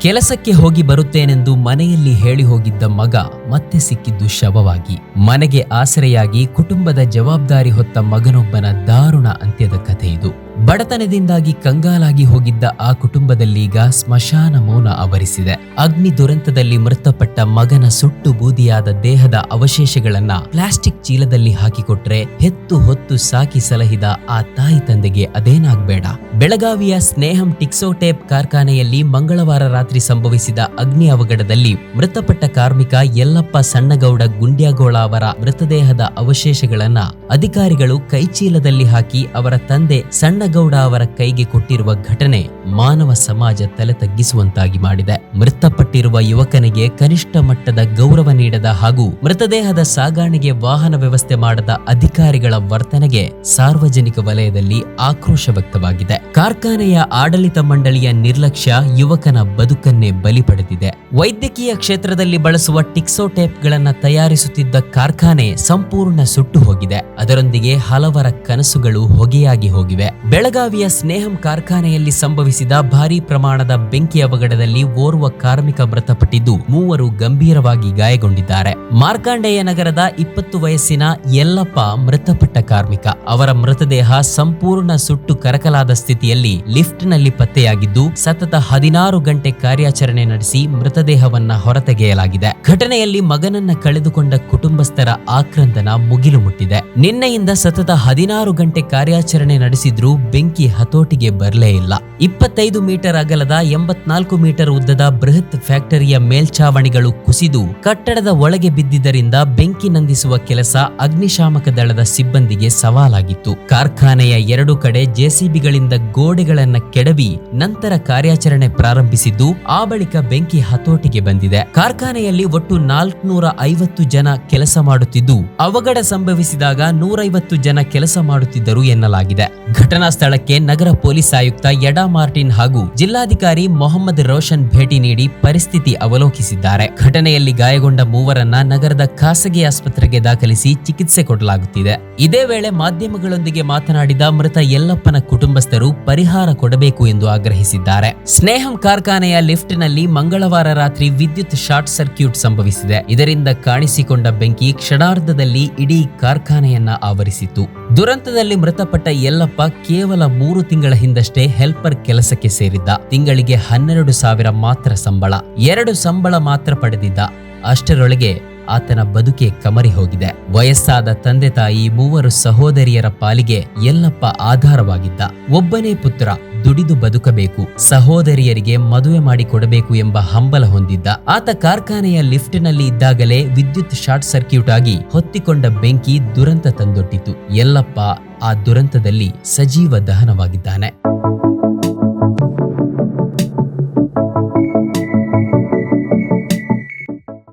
ಕೆಲಸಕ್ಕೆ ಹೋಗಿ ಬರುತ್ತೇನೆಂದು ಮನೆಯಲ್ಲಿ ಹೇಳಿ ಹೋಗಿದ್ದ ಮಗ ಮತ್ತೆ ಸಿಕ್ಕಿದ್ದು ಶವವಾಗಿ. ಮನೆಗೆ ಆಸರೆಯಾಗಿ ಕುಟುಂಬದ ಜವಾಬ್ದಾರಿ ಹೊತ್ತ ಮಗನೊಬ್ಬನ ದಾರುಣ ಅಂತ್ಯದ ಕಥೆ ಇದು. ಬಡತನದಿಂದಾಗಿ ಕಂಗಾಲಾಗಿ ಹೋಗಿದ್ದ ಆ ಕುಟುಂಬದಲ್ಲೀಗ ಸ್ಮಶಾನ ಮೌನ ಆವರಿಸಿದೆ. ಅಗ್ನಿ ದುರಂತದಲ್ಲಿ ಮೃತಪಟ್ಟ ಮಗನ ಸುಟ್ಟು ಬೂದಿಯಾದ ದೇಹದ ಅವಶೇಷಗಳನ್ನ ಪ್ಲಾಸ್ಟಿಕ್ ಚೀಲದಲ್ಲಿ ಹಾಕಿಕೊಟ್ರೆ ಹೆತ್ತು ಹೊತ್ತು ಸಾಕಿ ಸಲಹಿದ ಆ ತಾಯಿ ತಂದೆಗೆ ಅದೇನಾಗ್ಬೇಡ. ಬೆಳಗಾವಿಯ ಸ್ನೇಹಂ ಟಿಕ್ಸೋಟೇಪ್ ಕಾರ್ಖಾನೆಯಲ್ಲಿ ಮಂಗಳವಾರ ರಾತ್ರಿ ಸಂಭವಿಸಿದ ಅಗ್ನಿ ಅವಘಡದಲ್ಲಿ ಮೃತಪಟ್ಟ ಕಾರ್ಮಿಕ ಯಲ್ಲಪ್ಪ ಸಣ್ಣಗೌಡ ಗುಂಡ್ಯಾಗೋಳ ಅವರ ಮೃತದೇಹದ ಅವಶೇಷಗಳನ್ನ ಅಧಿಕಾರಿಗಳು ಕೈಚೀಲದಲ್ಲಿ ಹಾಕಿ ಅವರ ತಂದೆ ಸಣ್ಣಗೌಡ ಅವರ ಕೈಗೆ ಕೊಟ್ಟಿರುವ ಘಟನೆ ಮಾನವ ಸಮಾಜ ತಲೆ ತಗ್ಗಿಸುವಂತಾಗಿ ಮಾಡಿದೆ. ಮೃತಪಟ್ಟಿರುವ ಯುವಕನಿಗೆ ಕನಿಷ್ಠ ಮಟ್ಟದ ಗೌರವ ನೀಡದ ಹಾಗೂ ಮೃತದೇಹದ ಸಾಗಾಣೆಗೆ ವಾಹನ ವ್ಯವಸ್ಥೆ ಮಾಡದ ಅಧಿಕಾರಿಗಳ ವರ್ತನೆಗೆ ಸಾರ್ವಜನಿಕ ವಲಯದಲ್ಲಿ ಆಕ್ರೋಶ ವ್ಯಕ್ತವಾಗಿದೆ. ಕಾರ್ಖಾನೆಯ ಆಡಳಿತ ಮಂಡಳಿಯ ನಿರ್ಲಕ್ಷ್ಯ ಯುವಕನ ಬದುಕನ್ನೇ ಬಲಿ ಪಡೆದಿದೆ. ವೈದ್ಯಕೀಯ ಕ್ಷೇತ್ರದಲ್ಲಿ ಬಳಸುವ ಟಿಕ್ಸೋಟೇಪ್ಗಳನ್ನ ತಯಾರಿಸುತ್ತಿದ್ದ ಕಾರ್ಖಾನೆ ಸಂಪೂರ್ಣ ಸುಟ್ಟು ಹೋಗಿದೆ. ಅದರೊಂದಿಗೆ ಹಲವರ ಕನಸುಗಳು ಹೊಗೆಯಾಗಿ ಹೋಗಿವೆ. ಬೆಳಗಾವಿಯ ಸ್ನೇಹಂ ಕಾರ್ಖಾನೆಯಲ್ಲಿ ಸಂಭವಿಸಿದ ಭಾರೀ ಪ್ರಮಾಣದ ಬೆಂಕಿ ಅವಘಡದಲ್ಲಿ ಓರ್ವ ಕಾರ್ಮಿಕ ಮೃತಪಟ್ಟಿದ್ದು ಮೂವರು ಗಂಭೀರವಾಗಿ ಗಾಯಗೊಂಡಿದ್ದಾರೆ. ಮಾರ್ಕಾಂಡೇಯ ನಗರದ ಇಪ್ಪತ್ತು ವಯಸ್ಸಿನ ಯಲ್ಲಪ್ಪ ಮೃತಪಟ್ಟ ಕಾರ್ಮಿಕ. ಅವರ ಮೃತದೇಹ ಸಂಪೂರ್ಣ ಸುಟ್ಟು ಕರಕಲಾದ ಸ್ಥಿತಿಯಲ್ಲಿ ಲಿಫ್ಟ್ನಲ್ಲಿ ಪತ್ತೆಯಾಗಿದ್ದು, ಸತತ ಹದಿನಾರು ಗಂಟೆ ಕಾರ್ಯಾಚರಣೆ ನಡೆಸಿ ಮೃತದೇಹವನ್ನ ಹೊರತೆಗೆಯಲಾಗಿದೆ. ಘಟನೆಯಲ್ಲಿ ಮಗನನ್ನ ಕಳೆದುಕೊಂಡ ಕುಟುಂಬಸ್ಥರ ಆಕ್ರಂದನ ಮುಗಿಲು ಮುಟ್ಟಿದೆ. ನಿನ್ನೆಯಿಂದ ಸತತ ಹದಿನಾರು ಗಂಟೆ ಕಾರ್ಯಾಚರಣೆ ನಡೆಸಿದ್ರೂ ಬೆಂಕಿ ಹತೋಟಿಗೆ ಬರಲೇ ಇಲ್ಲ. ಇಪ್ಪತ್ತೈದು ಮೀಟರ್ ಅಗಲದ ಎಂಬತ್ನಾಲ್ಕು ಮೀಟರ್ ಉದ್ದದ ಬೃಹತ್ ಫ್ಯಾಕ್ಟರಿಯ ಮೇಲ್ಛಾವಣಿಗಳು ಕುಸಿದು ಕಟ್ಟಡದ ಒಳಗೆ ಬಿದ್ದಿದ್ದರಿಂದ ಬೆಂಕಿ ನಂದಿಸುವ ಕೆಲಸ ಅಗ್ನಿಶಾಮಕ ದಳದ ಸಿಬ್ಬಂದಿಗೆ ಸವಾಲಾಗಿತ್ತು. ಕಾರ್ಖಾನೆಯ ಎರಡು ಕಡೆ ಜೆಸಿಬಿಗಳಿಂದ ಗೋಡೆಗಳನ್ನ ಕೆಡವಿ ನಂತರ ಕಾರ್ಯಾಚರಣೆ ಪ್ರಾರಂಭಿಸಿದ್ದು, ಆ ಬಳಿಕ ಬೆಂಕಿ ಹತೋಟಿಗೆ ಬಂದಿದೆ. ಕಾರ್ಖಾನೆಯಲ್ಲಿ ಒಟ್ಟು ನಾಲ್ಕುನೂರ ಐವತ್ತು ಜನ ಕೆಲಸ ಮಾಡುತ್ತಿದ್ದು, ಅವಘಡ ಸಂಭವಿಸಿದಾಗ ನೂರೈವತ್ತು ಜನ ಕೆಲಸ ಮಾಡುತ್ತಿದ್ದರು ಎನ್ನಲಾಗಿದೆ. ಘಟನಾ ಸ್ಥಳಕ್ಕೆ ನಗರ ಪೊಲೀಸ್ ಆಯುಕ್ತ ಯಡಾ ಮಾರ್ಟಿನ್ ಹಾಗೂ ಜಿಲ್ಲಾಧಿಕಾರಿ ಮೊಹಮ್ಮದ್ ರೋಷನ್ ಭೇಟಿ ನೀಡಿ ಪರಿಸ್ಥಿತಿ ಅವಲೋಕಿಸಿದ್ದಾರೆ. ಘಟನೆಯಲ್ಲಿ ಗಾಯಗೊಂಡ ಮೂವರನ್ನ ನಗರದ ಖಾಸಗಿ ಆಸ್ಪತ್ರೆಗೆ ದಾಖಲಿಸಿ ಚಿಕಿತ್ಸೆ ಕೊಡಲಾಗುತ್ತಿದೆ. ಇದೇ ವೇಳೆ ಮಾಧ್ಯಮಗಳೊಂದಿಗೆ ಮಾತನಾಡಿದ ಮೃತ ಯಲ್ಲಪ್ಪನ ಕುಟುಂಬಸ್ಥರು ಪರಿಹಾರ ಕೊಡಬೇಕು ಎಂದು ಆಗ್ರಹಿಸಿದ್ದಾರೆ. ಸ್ನೇಹಂ ಕಾರ್ಖಾನೆಯ ಲಿಫ್ಟ್ನಲ್ಲಿ ಮಂಗಳವಾರ ರಾತ್ರಿ ವಿದ್ಯುತ್ ಶಾರ್ಟ್ ಸರ್ಕ್ಯೂಟ್ ಸಂಭವಿಸಿದೆ. ಇದರಿಂದ ಕಾಣಿಸಿಕೊಂಡ ಬೆಂಕಿ ಕ್ಷಣಾರ್ಧದಲ್ಲಿ ಇಡೀ ಕಾರ್ಖಾನೆಯನ್ನ ಆವರಿಸಿತ್ತು. ದುರಂತದಲ್ಲಿ ಮೃತಪಟ್ಟ ಯಲ್ಲಪ್ಪ ಕೇವಲ ಮೂರು ತಿಂಗಳ ಹಿಂದಷ್ಟೇ ಹೆಲ್ಪರ್ ಕೆಲಸಕ್ಕೆ ಸೇರಿದ್ದ. ತಿಂಗಳಿಗೆ ಹನ್ನೆರಡು ಸಾವಿರ ಮಾತ್ರ ಸಂಬಳ. ಎರಡು ಸಂಬಳ ಮಾತ್ರ ಪಡೆದಿದ್ದ. ಅಷ್ಟರೊಳಗೆ ಆತನ ಬದುಕೆ ಕಮರಿ ಹೋಗಿದೆ. ವಯಸ್ಸಾದ ತಂದೆ ತಾಯಿ ಮೂವರು ಸಹೋದರಿಯರ ಪಾಲಿಗೆ ಎಲ್ಲಪ್ಪ ಆಧಾರವಾಗಿದ್ದ. ಒಬ್ಬನೇ ಪುತ್ರ ದುಡಿದು ಬದುಕಬೇಕು, ಸಹೋದರಿಯರಿಗೆ ಮದುವೆ ಮಾಡಿ ಕೊಡಬೇಕು ಎಂಬ ಹಂಬಲ ಹೊಂದಿದ್ದ. ಆತ ಕಾರ್ಖಾನೆಯ ಲಿಫ್ಟ್ನಲ್ಲಿ ಇದ್ದಾಗಲೇ ವಿದ್ಯುತ್ ಶಾರ್ಟ್ ಸರ್ಕ್ಯೂಟ್ ಆಗಿ ಹೊತ್ತಿಕೊಂಡ ಬೆಂಕಿ ದುರಂತ ತಂದೊಟ್ಟಿತು ಎಲ್ಲಪ್ಪ ಆ ದುರಂತದಲ್ಲಿ ಸಜೀವ ದಹನವಾಗಿದ್ದಾನೆ.